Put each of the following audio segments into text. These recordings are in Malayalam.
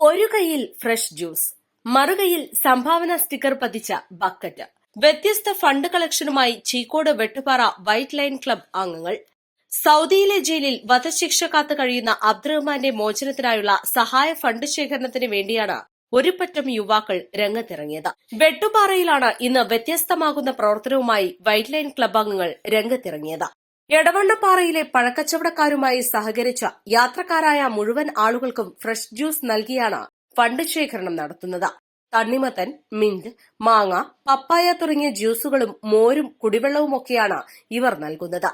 ഒരു കൈയിൽ ഫ്രഷ് ജ്യൂസ് മറുകൈയിൽ സംഭാവന സ്റ്റിക്കർ പതിച്ച ബക്കറ്റ്. വ്യത്യസ്ത fund കളക്ഷനുമായി Cheekode Vettupara white line club അംഗങ്ങൾ. സൗദിയിലെ ജയിലിൽ വധശിക്ഷ കാത്തു കഴിയുന്ന അബ്ദുറഹ്മാന്റെ മോചനത്തിനായുള്ള സഹായ ഫണ്ട് ശേഖരണത്തിന് വേണ്ടിയാണ് ഒരു പറ്റം യുവാക്കൾ രംഗത്തിറങ്ങിയത്. വെട്ടുപാറയിലാണ് ഇന്ന് വ്യത്യസ്തമാകുന്ന പ്രവർത്തനവുമായി വൈറ്റ് ലൈൻ ക്ലബ് അംഗങ്ങൾ രംഗത്തിറങ്ങിയത്. എടവണ്ണപ്പാറയിലെ പഴക്കച്ചവടക്കാരുമായി സഹകരിച്ച യാത്രക്കാരായ മുഴുവൻ ആളുകൾക്കും ഫ്രഷ് ജ്യൂസ് നൽകിയാണ് ഫണ്ട് ശേഖരണം നടത്തുന്നത്. തണ്ണിമത്തൻ മിന്റ് മാങ്ങ പപ്പായ തുടങ്ങിയ ജ്യൂസുകളും മോരും കുടിവെള്ളവുമൊക്കെയാണ് ഇവർ നൽകുന്നത്.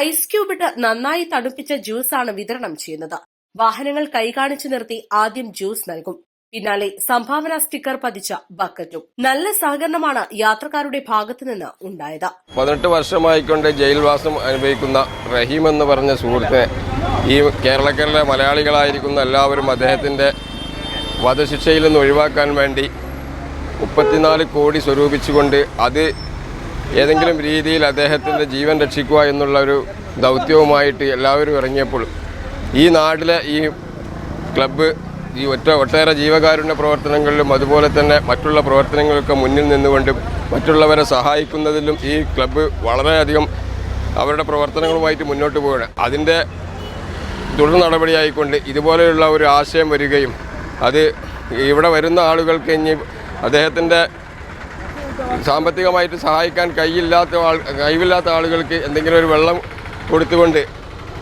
ഐസ് ക്യൂബിട്ട് നന്നായി തണുപ്പിച്ച ജ്യൂസാണ് വിതരണം ചെയ്യുന്നത്. വാഹനങ്ങൾ കൈകാണിച്ചു നിർത്തി ആദ്യം ജ്യൂസ് നൽകും. പിന്നാലെ സംഭാവന സ്റ്റിക്കർ പതിച്ച ബക്കറ്റും. നല്ല സഹകരണമാണ് യാത്രക്കാരുടെ ഭാഗത്തു നിന്ന് ഉണ്ടായത്. പതിനെട്ട് വർഷമായിക്കൊണ്ട് ജയിൽവാസം അനുഭവിക്കുന്ന റഹീം എന്ന് പറഞ്ഞ സുഹൃത്തെ ഈ കേരളക്കരിലെ മലയാളികളായിരിക്കുന്ന എല്ലാവരും അദ്ദേഹത്തിന്റെ വധശിക്ഷയിൽ നിന്ന് ഒഴിവാക്കാൻ വേണ്ടി മുപ്പത്തിനാല് കോടി സ്വരൂപിച്ചുകൊണ്ട് അത് ഏതെങ്കിലും രീതിയിൽ അദ്ദേഹത്തിന്റെ ജീവൻ രക്ഷിക്കുക എന്നുള്ള ഒരു ദൗത്യവുമായിട്ട് എല്ലാവരും ഇറങ്ങിയപ്പോൾ ഈ നാട്ടിലെ ഈ ക്ലബ്ബ് ഈ ഒറ്റ ഒട്ടേറെ ജീവകാരുണ്യ പ്രവർത്തനങ്ങളിലും അതുപോലെ തന്നെ മറ്റുള്ള പ്രവർത്തനങ്ങൾക്ക് മുന്നിൽ നിന്നുകൊണ്ടും മറ്റുള്ളവരെ സഹായിക്കുന്നതിലും ഈ ക്ലബ്ബ് വളരെയധികം അവരുടെ പ്രവർത്തനങ്ങളുമായിട്ട് മുന്നോട്ട് പോവുകയാണ്. അതിന്റെ തുടർ നടപടിയായിക്കൊണ്ട് ഇതുപോലെയുള്ള ഒരു ആശയം വരികയും അത് ഇവിടെ വരുന്ന ആളുകൾക്ക് ഇനി അദ്ദേഹത്തിന്റെ സാമ്പത്തികമായിട്ട് സഹായിക്കാൻ കൈയില്ലാത്ത ആൾ കഴിവില്ലാത്ത ആളുകൾക്ക് എന്തെങ്കിലും ഒരു വെള്ളം കൊടുത്തുകൊണ്ട്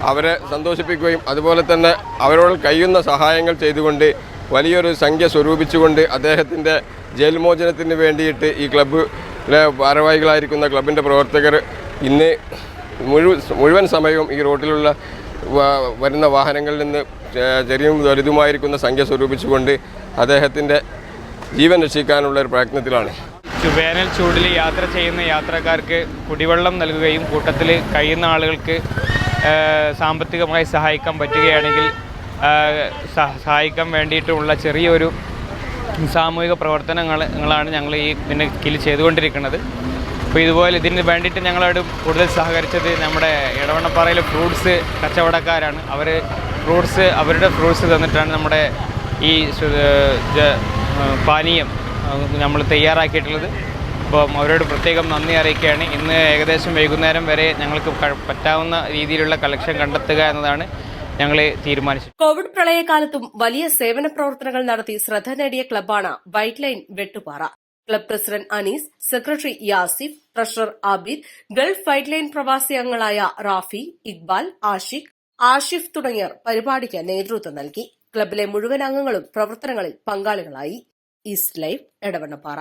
അവരെ സന്തോഷിപ്പിക്കുകയും അതുപോലെ തന്നെ അവരോട് കഴിയുന്ന സഹായങ്ങൾ ചെയ്തുകൊണ്ട് വലിയൊരു സംഖ്യ സ്വരൂപിച്ചുകൊണ്ട് അദ്ദേഹത്തിന്റെ ജയിൽമോചനത്തിന് വേണ്ടിയിട്ട് ഈ ക്ലബ്ബിലെ ഭാരവാഹികളായിരിക്കുന്ന ക്ലബിന്റെ പ്രവർത്തകർ ഇന്ന് മുഴുവൻ മുഴുവൻ സമയവും ഈ റോട്ടിലുള്ള വരുന്ന വാഹനങ്ങളിൽ നിന്ന് ചെറിയ വലുതുമായിരിക്കുന്ന സംഖ്യ സ്വരൂപിച്ചുകൊണ്ട് അദ്ദേഹത്തിന്റെ ജീവൻ രക്ഷിക്കാനുള്ള ഒരു പ്രയത്നത്തിലാണ്. വേനൽ ചൂടിൽ യാത്ര ചെയ്യുന്ന യാത്രക്കാർക്ക് കുടിവെള്ളം നൽകുകയും കൂട്ടത്തിൽ കഴിയുന്ന ആളുകൾക്ക് സാമ്പത്തികമായി സഹായിക്കാൻ പറ്റുകയാണെങ്കിൽ സഹായിക്കാൻ വേണ്ടിയിട്ടുള്ള ചെറിയൊരു സാമൂഹിക പ്രവർത്തനങ്ങളാണ് ഞങ്ങൾ ഈ പിന്നെ കീഴിൽ ചെയ്തുകൊണ്ടിരിക്കുന്നത്. അപ്പോൾ ഇതുപോലെ ഇതിന് വേണ്ടിയിട്ട് ഞങ്ങളോട് കൂടുതൽ സഹകരിച്ചത് നമ്മുടെ ഇടവണ്ണപ്പാറയിലെ ഫ്രൂട്ട്സ് കച്ചവടക്കാരാണ്. അവർ ഫ്രൂട്ട്സ് അവരുടെ ഫ്രൂട്ട്സ് തന്നിട്ടാണ് നമ്മുടെ ഈ പാനീയം നമ്മൾ തയ്യാറാക്കിയിട്ടുള്ളത്. അപ്പം അവരോട് പ്രത്യേകം നന്ദി അറിയിക്കുകയാണ്. ഇന്ന് ഏകദേശം വൈകുന്നേരം വരെ ഞങ്ങൾക്ക് പറ്റാവുന്ന രീതിയിലുള്ള കളക്ഷൻ കണ്ടെത്തുക എന്നതാണ് ഞങ്ങൾ തീരുമാനിച്ചത്. കോവിഡ് പ്രളയകാലത്തും വലിയ സേവന പ്രവർത്തനങ്ങൾ നടത്തി ശ്രദ്ധ നേടിയ ക്ലബ്ബാണ് white line Vettupara. Club president Anees secretary Yasif treasurer Abid Gulf white line പ്രവാസി അംഗങ്ങളായ റാഫി ഇക്ബാൽ ആഷിഖ് ആഷിഫ് തുടങ്ങിയവർ പരിപാടിക്ക് നേതൃത്വം നൽകി. ക്ലബിലെ മുഴുവൻ അംഗങ്ങളും പ്രവർത്തനങ്ങളിൽ പങ്കാളികളായി. East live Edavannappara.